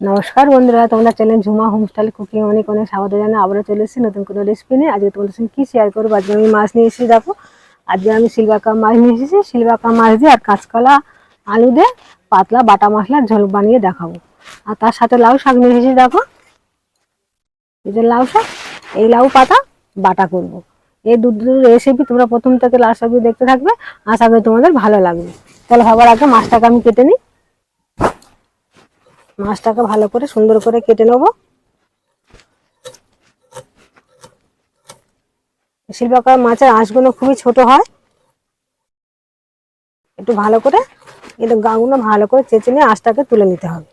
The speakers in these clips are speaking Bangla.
নমস্কার বন্ধুরা, তোমরা চ্যানেল ঝুমা হোমস্টাইল কুকিং অনেক অনেক স্বাগত জানাই। আবারও চলে এসেছি নতুন কোনো রেসিপি নিয়ে। আজকে তোমাদের সঙ্গে কী শেয়ার করব? আজকে আমি মাছ নিয়ে এসেছি, দেখো। আজকে আমি সিলভাকা মাছ নিয়ে এসেছি। সিলভাকা মাছ দিয়ে আর কাঁচকলা, আলু দিয়ে পাতলা বাটা মশলার ঝোল বানিয়ে দেখাবো। আর তার সাথে লাউ শাক নিয়ে এসেছি, দেখো। এই যে লাউ শাক, এই লাউ পাতা বাটা করব। এই দু দুটো রেসিপি তোমরা প্রথম থেকে লাস্ট অব্দি দেখতে থাকবে। আশা করি তোমাদের ভালো লাগবে। তাহলে সবার আগে মাছটাকে আমি কেটে নিই। মাছটাকে ভালো করে সুন্দর করে কেটে নেব। শিল্পাকার মাছের আঁশগুলো খুবই ছোট হয়। একটু ভালো করে একটু গাগুলো ভালো করে চেঁচে নিয়ে আঁশটাকে তুলে নিতে হবে।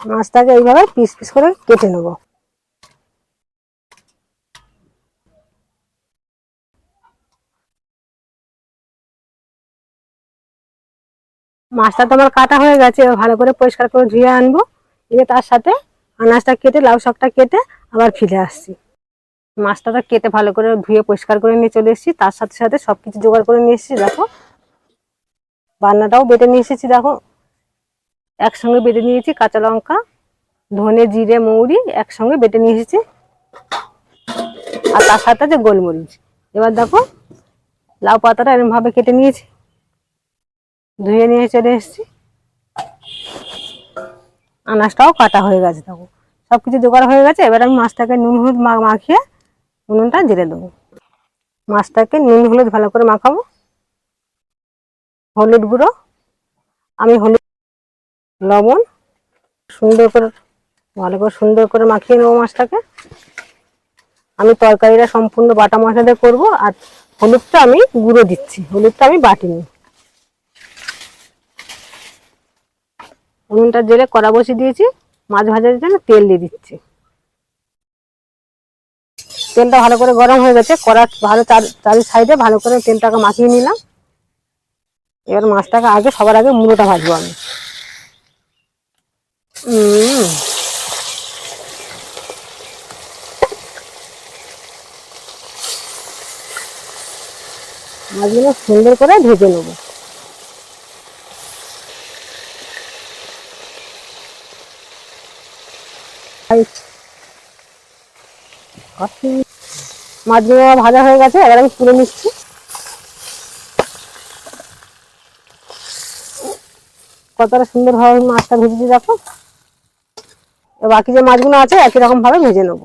মাছটাকে এইভাবে পিস পিস করে কেটে নেব। মাছটা তো আমার কাটা হয়ে গেছে ভালো করে পরিষ্কার করে ধুয়ে আনব। দিয়ে তার সাথে আনাজটা কেটে, লাউ শাকটা কেটে আবার ফিরে আসছি। মাছটা তো কেটে ভালো করে ধুয়ে পরিষ্কার করে নিয়ে চলে এসেছি, তার সাথে সাথে সব কিছু জোগাড় করে নিয়ে এসেছি, দেখো। বান্নাটাও বেটে নিয়ে এসেছি, দেখো। একসঙ্গে বেটে নিয়েছি কাঁচা লঙ্কা, ধনে, জিরে, মৌরি একসঙ্গে বেটে নিয়ে এসেছি। আর তার সাথে আছে গোলমরিচ। এবার দেখো, লাউ পাতাটা এরকমভাবে কেটে নিয়েছি। ধুয়ে নিয়ে চলে এসেছি। আনাজটাও কাটা হয়ে গেছে, দেখো। সব কিছু জোগাড় হয়ে গেছে, এবার আমি মাছটাকে নুন হলুদ মাখিয়ে উনুনটা জেলে দেবো। মাছটাকে নুন হলুদ ভালো করে মাখাবো। হলুদ গুঁড়ো, আমি হলুদ, লবণ, সুন্দর করে, ভালো করে সুন্দর করে মাখিয়ে নেব মাছটাকে। আমি তরকারিটা সম্পূর্ণ বাটা মশলা দিয়ে করব, আর হলুদটা আমি গুঁড়ো দিচ্ছি, হলুদটা আমি বাটিনি। উনুনটা জেলে কড়া বসিয়ে দিয়েছি, মাছ ভাজার জন্য তেল দিয়ে দিচ্ছি। তেলটা ভালো করে গরম হয়ে গেছে, কড়া ভালো চার সাইডে ভালো করে তেলটাকে মাখিয়ে নিলাম। এবার মাছটাকে আগে, সবার আগে মুড়োটা ভাজবো আমি। মাছগুলো সুন্দর করে ভেজে নেব। মাছগুলো ভাজা হয়ে গেছে এবার আমি তুলে নিচ্ছি কতটা সুন্দর ভাবে মাছটা ভেজেছি দেখো বাকি যে মাছগুলো আছে একই রকম ভাবে ভেজে নেব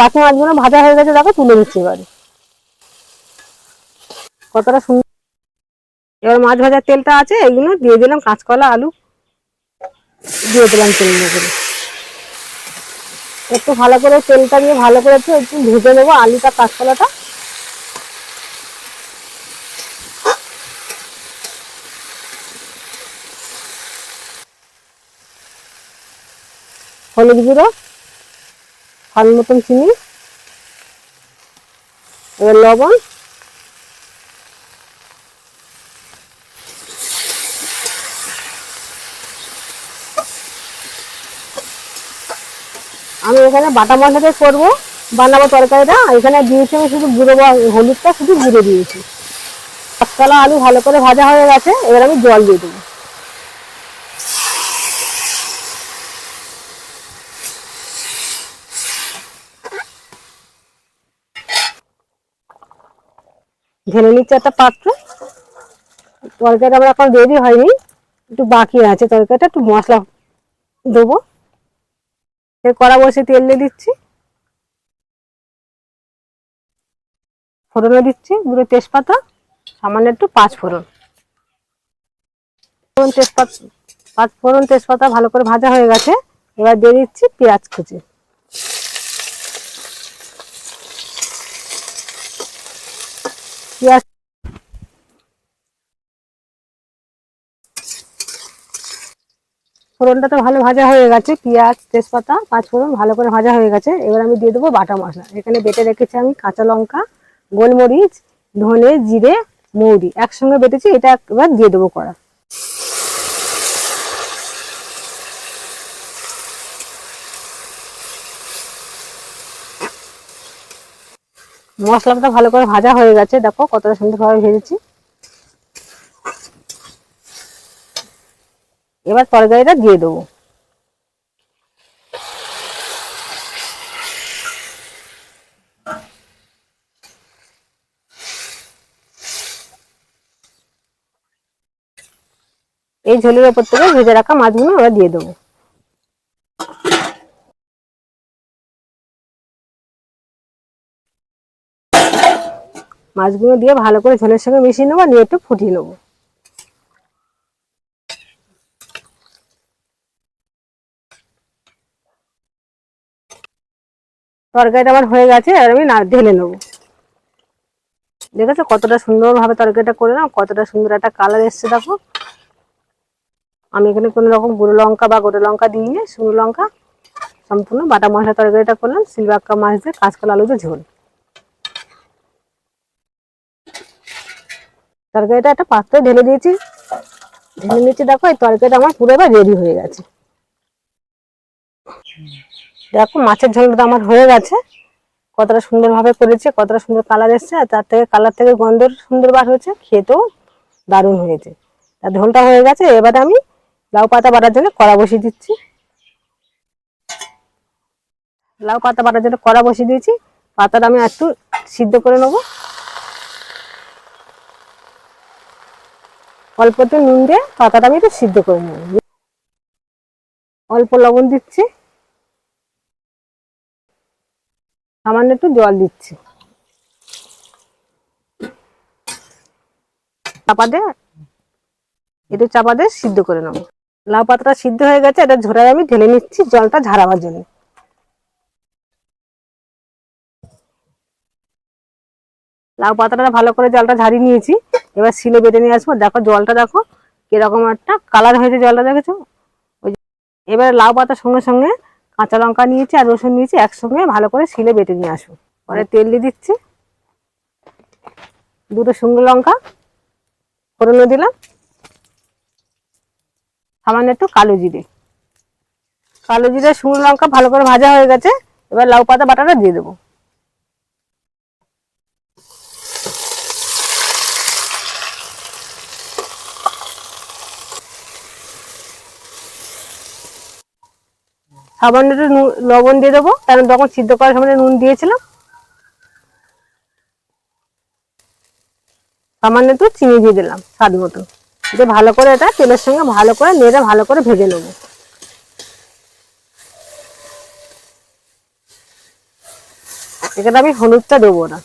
বাকি মাছগুলো ভাজা হয়ে গেছে, দেখো তুলে দিচ্ছি এবারে। কতটা সুন্দর। এবার মাছ ভাজার তেলটা আছে এগুলো দিয়ে দিলাম কাঁচকলা, আলু। দিয়ে দিলাম তেলের উপরে একটু ভালো করে তেলটা দিয়ে ভালো করে একটু ভেজে নেব আলুটা, কাঁচকলাটা। হলুদ গুঁড়ো। হাল মতন চিনি, এবার লবণ। আমি এখানে বাটা মশলাতে করব, বানাবো তরকারিটা। এখানে দিয়েছি আমি শুধু গুঁড়ো হলুদটা, শুধু গুঁড়ো দিয়েছি। কাঁচকলা আলু ভালো করে ভাজা হয়ে গেছে, এবার আমি জল দিয়ে দেবো। ঢেলে নিচ্ছে একটা পাত্র। তরকারিটা আমার এখন রেডি হয়নি, একটু বাকি আছে। তরকারিটা একটু মশলা দেবো। সে কড়া বসে তেল দিয়ে দিচ্ছি। ফোড়নে দিচ্ছি দুটো তেজপাতা, সামান্য একটু পাঁচ ফোড়ন। ফোড়ন তেজপাতা পাঁচ ফোড়ন তেজপাতা ভালো করে ভাজা হয়ে গেছে। এবার দিয়ে দিচ্ছি পেঁয়াজ কুচি। পেঁয়াজ ফোড়নটা তো ভালো ভাজা হয়ে গেছে, পেঁয়াজ, তেজপাতা, পাঁচ ফোড়ন ভালো করে ভাজা হয়ে গেছে। এবার আমি দিয়ে দেবো বাটা মশলা। এখানে বেটে রেখেছি আমি কাঁচা লঙ্কা, গোলমরিচ, ধনে, জিরে, মৌরি। একসঙ্গে বেটেছি, এটা এবার দিয়ে দেবো কড়া। মশলাটা ভালো করে ভাজা হয়ে গেছে, দেখো কতটা সুন্দরভাবে ভেজেছি। এবার তরকারিটা দিয়ে দেবো। এই ঝোলের ওপর থেকে ভেজে রাখা মাছগুলো আমরা দিয়ে দেবো। মাছগুলো দিয়ে ভালো করে ঝোলের সঙ্গে মিশিয়ে নেব, নিয়ে একটু ফুটিয়ে নেব। তরকারিটা আমার হয়ে গেছে আর আমি না ঢেলে নেব। দেখেছ কতটা সুন্দরভাবে তরকারিটা করে নাও, কতটা সুন্দর একটা কালার এসছে, দেখো। আমি এখানে কোনো রকম গুঁড়ো লঙ্কা বা গোটা লঙ্কা দিইনি, শুকনো লঙ্কা, সম্পূর্ণ বাটা মশলা তরকারিটা করলাম সিলবাক্কা মাছ দিয়ে কাঁচকলা, আলু দিয়ে ঝোল। তরকারিটা একটা পাত্রে ঢেলে দিয়েছি। ঢেলে নিচ্ছি দেখো, এই তরকারিটা আমার পুরো এবার রেডি হয়ে গেছে। দেখো, মাছের ঝোলটা আমার হয়ে গেছে। কতটা সুন্দরভাবে করেছে, কতটা সুন্দর কালার এসছে, আর তার থেকে কালার থেকে গন্ধ সুন্দর বার হয়েছে, খেতেও দারুণ হয়েছে। আর ঝোলটা হয়ে গেছে, এবারে আমি লাউ পাতা বাটার জন্য কড়া বসিয়ে দিচ্ছি। লাউ পাতা বাটার জন্য কড়া বসিয়ে দিয়েছি। পাতাটা আমি একটু সিদ্ধ করে নেব। অল্প একটু নুন দিয়ে পাতাটা আমি একটু সিদ্ধ করে নেব। অল্প লবণ দিচ্ছি। সামান্য একটু জল দিচ্ছি। চাপা দিয়ে একটু চাপা দিয়ে সিদ্ধ করে নেব। লাউ পাতাটা সিদ্ধ হয়ে গেছে, এটা ঝোড়ায় আমি ঢেলে নিচ্ছি জলটা ঝাড়াবার জন্য। লাউ পাতাটা ভালো করে জলটা ঝাড়িয়ে নিয়েছি। এবার শিলে বেটে নিয়ে আসব। দেখো জলটা দেখো কীরকম একটা কালার হয়েছে জলটা, দেখেছ? ওই এবার লাউ পাতার সঙ্গে সঙ্গে কাঁচা লঙ্কা নিয়েছি আর রসুন নিয়েছি, একসঙ্গে ভালো করে শিলে বেটে নিয়ে আসব। পরে তেল দিয়ে দিচ্ছি। দুটো শুকনো লঙ্কা ফোড়নে দিলাম। সামান্য একটু কালো জিরে। কালো জিরে, শুকনো লঙ্কা ভালো করে ভাজা হয়ে গেছে। এবার লাউ পাতা বাটাটা দিয়ে দেবো। সামান্য একটু নুন- লবণ দিয়ে দেবো। কারণ তখন সিদ্ধ করার সময় নুন দিয়েছিলাম। সামান্য একটু চিনি দিয়ে দিলাম, স্বাদ মতো। দিয়ে ভালো করে এটা তেলের সঙ্গে ভালো করে নেড়ে ভালো করে ভেজে নেব। এখানে আমি হলুদটা দেবো না।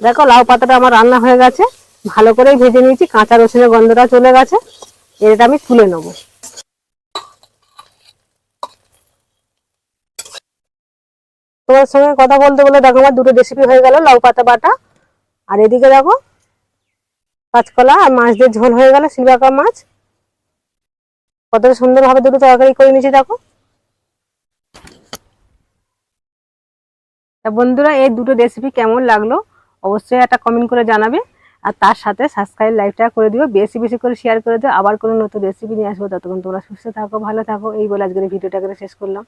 দেখো লাউ পাতাটা আমার রান্না হয়ে গেছে। ভালো করে ভেজে নিয়েছি, কাঁচা রসুনের গন্ধটা চলে গেছে এটা আমি তুলে নেব। তোমার সঙ্গে কথা বলতে বলে দেখো আমার দুটো রেসিপি হয়ে গেল, লাউ পাতা বাটা, আর এদিকে দেখো কাঁচকলা আর মাছ দিয়ে ঝোল হয়ে গেল সিলভাকা মাছ। কতটা সুন্দরভাবে দুটো তরকারি করে নিয়েছি দেখো। বন্ধুরা, এই দুটো রেসিপি কেমন লাগল? অবশ্যই একটা কমেন্ট করে জানাবে। আর তার সাথে সাবস্ক্রাইব লাইভটা করে দিও। বেশি বেশি করে শেয়ার করে দিও। আবার কোনো নতুন রেসিপি নিয়ে আসব। ততক্ষণ তোমরা সুস্থ থাকো, ভালো থাকো। এই বলে আজকের ভিডিওটা করে শেষ করলাম।